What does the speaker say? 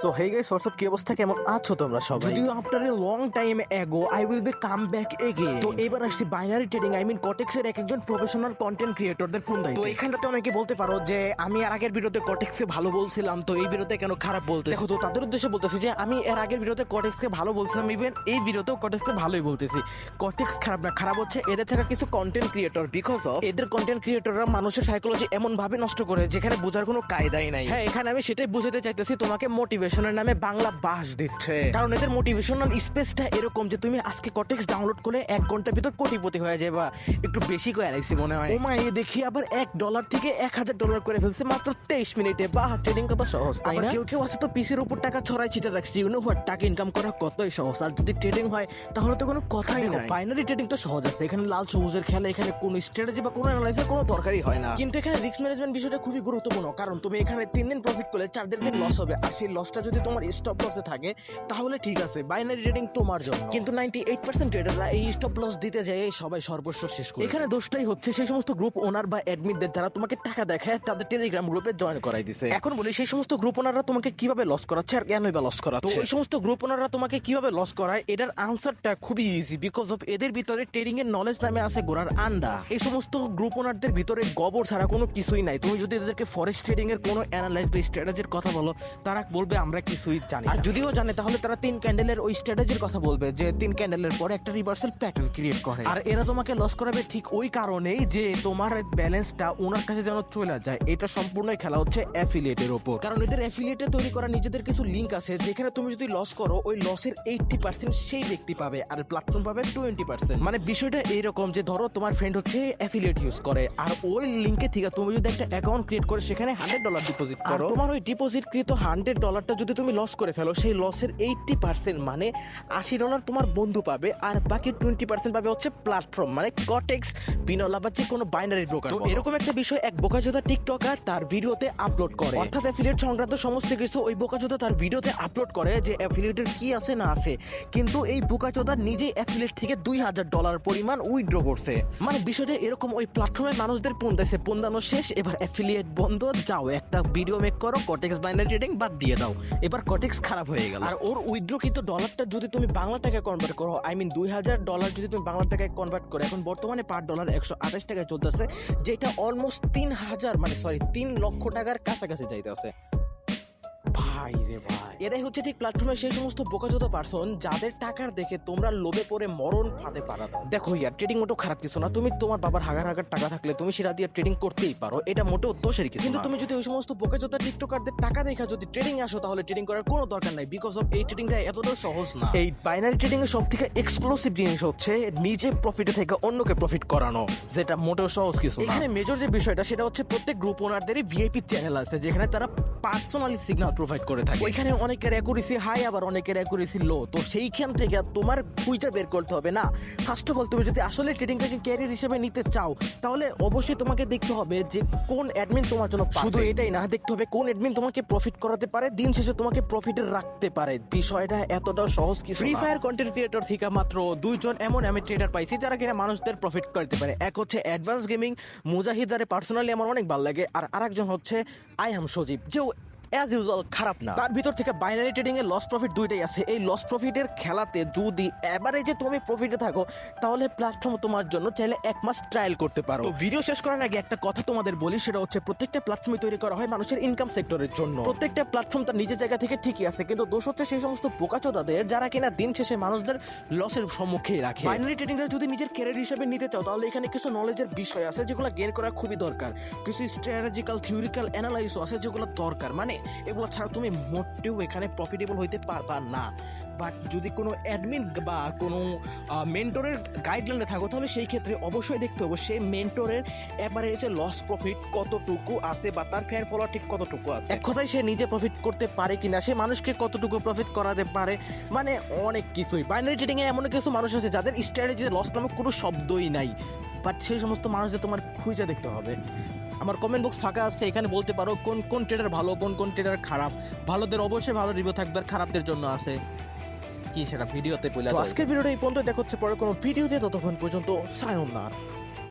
So hey guys WhatsApp কি অবস্থা? কেমন আছো তোমরা সবাই? যদিও after a long time ago I will be come back again তো এবার আসছি binary trading I mean Quotex এর এক একজন প্রফেশনাল কন্টেন্ট ক্রিয়েটরদের ফোন তো এখানটাতে অনেকে বলতে পারো যে আমি এর আগের ভিডিওতে কটেক্সকে ভালো বলছিলাম তো এই ভিডিওতে কেন খারাপ বলতে দেখো তো তাদের উদ্দেশ্যে বলতেছি যে আমি এর আগের ভিডিওতে কটেক্সকে ভালো বলছিলাম ইভেন এই ভিডিওতেও কটেক্সকে ভালোই বলতেছি। কটেক্স খারাপ না খারাপ হচ্ছে এদের থাকা কিছু কন্টেন্ট ক্রিয়েটর বিকজ অফ এদের কন্টেন্ট ক্রিয়েটররা মানুষের সাইকোলজি এমন ভাবে নষ্ট করে যেখানে বোঝার কোনো কায়দাই নাই। হ্যাঁ এখানে আমি সেটাই বুঝাতে চাইতেছি তোমাকে মোটিভেশনের নামে বাংলা বাস দিচ্ছে। কারণ এদের মোটিভেশনাল স্পেসটা এরকম যে তুমি আজকে কটেক্স ডাউনলোড করলে এক ঘণ্টার ভিতর কোটিপতি হয়ে যাবে। একটু বেশি করে আলাইছি মনে হয়। ও মা এ দেখি আবার এক ডলার থেকে এক হাজার ডলার করে ফেলছে মাত্র তেইশ মিনিটে। বা ট্রেডিং কত সহজ তাই না? কেউ কেউ আছে তো পিসির উপর টাকা ছড়াই ছিটে রাখছে। ইউনো হোয়াট টাকা ইনকাম করা কতই সহজ। আর যদি ট্রেডিং হয় তাহলে তো কোনো কথাই নাই। বাইনারি ট্রেডিং তো সহজ আছে। এখানে লাল সবুজের খেলা এখানে কোনো স্ট্র্যাটেজি বা কোনো অ্যানালাইসিস কোনো দরকারই হয় না। কিন্তু এখানে রিস্ক ম্যানেজমেন্ট বিষয়টা খুবই গুরুত্বপূর্ণ। কারণ তুমি এখানে তিন দিন প্রফিট করলে চার দিন দিন লস হবে। আর সেই লসটা যদি তোমার স্টপ লসে থাকে তাহলে ঠিক আছে বাইনারি ট্রেডিং তোমার জন্য। কিন্তু নাইনটি এইট পার্সেন্ট ট্রেডাররা এই স্টপ লস দিতে যায় এই সবাই সর্বস্ব শেষ করে এখানে দোষটাই হচ্ছে সেই সমস্ত গ্রুপ ওনার বা অ্যাডমিটদের যারা তোমাকে টাকা দেখায় তাদের টেলিগ্রাম গ্রুপে জয়েন করাই দিছে। এখন বলি সেই সমস্ত গ্রুপ ওনাররা তোমাকে কীভাবে লস করাচ্ছে আর কেনই বা লস করাচ্ছে? ওই সমস্ত গ্রুপ ওনাররা তোমাকে কীভাবে লস করায় এটার আনসারটা খুবই ইজি বিকজ অফ এদের ভিতরে ট্রেডিং এর নলেজ নামে আছে গোড়ার আন্ডা। এই সমস্ত গ্রুপ ওনারদের ভিতরে গোবর ছাড়া কোনো কিছুই নাই। তুমি যদি এদেরকে ফরেস্ট ট্রেডিং এর কোনো অ্যানালাইজ বা স্ট্র্যাটেজির কথা বলো তারা বলবে আমরা কিছুই জানি আর যদিও জানে তাহলে তারা তিন ক্যান্ডেলের ওই স্ট্র্যাটেজির কথা বলবে যে তিন ক্যান্ডেলের পরে একটা রিভার্সাল প্যাটার্ন ক্রিয়েট করে। আর এরা তোমাকে লস করাবে ঠিক ওই কারণেই যে তোমার ব্যালেন্সটা ওনার কাছে যেন চলে যায়। এটা সম্পূর্ণই খেলা হচ্ছে অ্যাফিলিয়েটের উপর কারণ এদের অ্যাফিলিয়েটে তৈরি করা নিজেদের কিছু লিঙ্ক আছে যেখানে তুমি যদি লস করো ওই লসের এইটটি পার্সেন্ট সেই ব্যক্তি পাবে আর প্ল্যাটফর্ম পাবে টোয়েন্টি পার্সেন্ট মানে বিষয়টা এইরকম যে ধরো তোমার ফ্রেন্ড হচ্ছে অ্যাফিলিয়েট ইউজ করে আর ওই লিঙ্কে থেকে তুমি যদি একটা অ্যাকাউন্ট ক্রিয়েট করে সেখানে হান্ড্রেড ডলার ডিপোজিট করো। তোমার ওই ডিপোজিট কৃত হান্ড্রেড ডলারটা যদি তুমি লস করে ফেলো সেই লসের এইটটি পার্সেন্ট মানে আশি ডলার তোমার বন্ধু পাবে আর বাকি টোয়েন্টি পার্সেন্ট পাবে হচ্ছে প্ল্যাটফর্ম মানে কটেক্স বিনলা বা যে কোনো বাইনারি ব্রোকার এরকম একটা বিষয় এক বোকাচোদা টিকটকার তার ভিডিওতে আপলোড করে। অর্থাৎ অ্যাফিলিয়েট সংক্রান্ত সমস্ত কিছু ওই বোকাচোদা তার ভিডিওতে আপলোড করে যে অ্যাফিলিয়েটের কি আছে না আছে। কিন্তু এই বোকাচোদা নিজেই অ্যাফিলিয়েট থেকে দুই হাজার ডলার পরিমাণ উইথড্র করছে। মানে বিষয়টা এরকম ওই প্ল্যাটফর্মের মানুষদের পন্দাইছে পন্দানো শেষ এবার অ্যাফিলিয়েট বন্ধ যাও একটা ভিডিও মেক করো কটেক্স বাইনারি ট্রেডিং বাদ দিয়ে দাও। এবার কটেক্স খারাপ হয়ে গেল। আর ওর উইথড্রকৃত ডলারটা যদি তুমি বাংলা টাকায় কনভার্ট করো আই মিন দুই হাজার ডলার যদি তুমি বাংলা টাকায় কনভার্ট করো, এখন বর্তমানে পার ডলার একশো আঠাশ টাকায় চলতেছে, যেটা অলমোস্ট তিন হাজার মানে সরি তিন লক্ষ টাকার কাছাকাছি যাইতে আছে ভাই রে ভাই এরাই হচ্ছে ঠিক প্ল্যাটফর্মে সেই সমস্ত বোকাচোদা পার্সন যাদের টাকার দেখে তোমরা লোভে পড়ে মরণ ফাঁদে পারা দাও। দেখো ইয়ার ট্রেডিং মোটেও খারাপ কিছু না। তুমি তোমার বাবার হাগার হাগার টাকা থাকলে তুমি সেটা দিয়ে ট্রেডিং করতেই পারো। এটা মোটেও দোষের কিছু কিন্তু তুমি যদি ওই সমস্ত বোকাচোদা টিকটকারদের টাকা দেখা যদি ট্রেডিং আসো তাহলে ট্রেডিং করার কোনো দরকার নাই। বিকজ অফ এই ট্রেডিংটা এতটাও সহজ না। এই বাইনারি ট্রেডিং এর সব থেকে এক্সক্লুসিভ জিনিস হচ্ছে নিজে প্রফিটে থেকে অন্যকে প্রফিট করানো যেটা মোটেও সহজ কিছু না। এখানে মেজর যে বিষয়টা সেটা হচ্ছে প্রত্যেক গ্রুপ ওনারদেরই ভিআইপি চ্যানেল আছে যেখানে তারা পার্সোনালি সিগন্যাল প্রোভাইড করে থাকে। ওইখানে অনেকের অ্যাকুরেসি হাই আবার অনেকের অ্যাকুরেসি লো তো সেইখান থেকে তোমার খুঁজে বের করতে হবে না। ফার্স্ট অফ অল তুমি যদি আসলে ট্রেডিংটাকে ক্যারিয়ার হিসেবে নিতে চাও তাহলে অবশ্যই তোমাকে দেখতে হবে যে কোন অ্যাডমিন তোমার জন্য শুধু এটাই না দেখতে হবে কোন অ্যাডমিন তোমাকে প্রফিট করাতে পারে দিন শেষে তোমাকে প্রফিটে রাখতে পারে। বিষয়টা এতটাও সহজ কিছু ফ্রি ফায়ার কন্টেন্ট ক্রিয়েটর থেকে মাত্র দুইজন এমন আমি ট্রেডার পাইছি যারা কিনা মানুষদের প্রফিট করতে পারে। এক হচ্ছে অ্যাডভান্স গেমিং মুজাহিদ যারে পার্সোনালি আমার অনেক ভালো লাগে আর আরেকজন হচ্ছে আই এম সজীব যেও অ্যাজ ইউজুয়াল খারাপ না। তার ভিতর থেকে বাইনারি ট্রেডিং এর লস প্রফিট দুইটাই আছে। এই লস প্রফিটের খেলাতে যদি এভারেজে তুমি প্রফিটে থাকো তাহলে প্ল্যাটফর্ম তোমার জন্য চাইলে এক মাস ট্রায়াল করতে পারো। তো ভিডিও শেষ করার আগে একটা কথা তোমাদের বলি সেটা হচ্ছে প্রত্যেকটা প্ল্যাটফর্মে তৈরি করা হয় মানুষের ইনকাম সেক্টরের জন্য। প্রত্যেকটা প্ল্যাটফর্ম তার নিজের জায়গা থেকে ঠিকই আছে কিন্তু দোষ হচ্ছে সেই সমস্ত বোকাচোদাদের যারা কিনা দিন শেষে মানুষদের লসের সম্মুখে রাখে। বাইনারি ট্রেডিংটা যদি নিজের ক্যারিয়ার হিসেবে নিতে চাও তাহলে এখানে কিছু নলেজের বিষয় আছে যেগুলো গেন করা খুবই দরকার। কিছু স্ট্র্যাটেজিক্যাল থিওরিক্যাল অ্যানালাইসও আছে যেগুলো দরকার। মানে এগুলো ছাড়া তুমি মোটেও এখানে প্রফিটেবল হইতে পারবা না। বাট যদি কোনো অ্যাডমিন বা কোনো মেন্টরের গাইডলাইনে থাকো, তাহলে সেই ক্ষেত্রে অবশ্যই দেখতে হবে সেই মেন্টরের এসে লস প্রফিট কতটুকু আছে বা তার ফ্যান ফলোয়ার ঠিক কতটুকু আছে। এক কথায় সে নিজে প্রফিট করতে পারে কি না সে মানুষকে কতটুকু প্রফিট করাতে পারে মানে অনেক কিছুই। বাইনারি ট্রেডিং এ এমন কিছু মানুষ আছে যাদের স্ট্র্যাটেজিতে লস নামক কোনো শব্দই নাই। বাট সেই সমস্ত মানুষদের তোমার খুঁজে দেখতে হবে। আমার কমেন্ট বক্স ফাঁকা আছে এখানে বলতে পারো কোন কোন ট্রেডার ভালো কোন কোন ট্রেডার খারাপ। ভালোদের অবশ্যই ভালো রিভিউ থাকবে আর খারাপদের জন্য আছে। কি সেটা ভিডিওতে পেলে আজকের ভিডিওটা এই পর্যন্ত দেখা হচ্ছে পরে কোনো ভিডিওতে ততক্ষণ পর্যন্ত সায়ন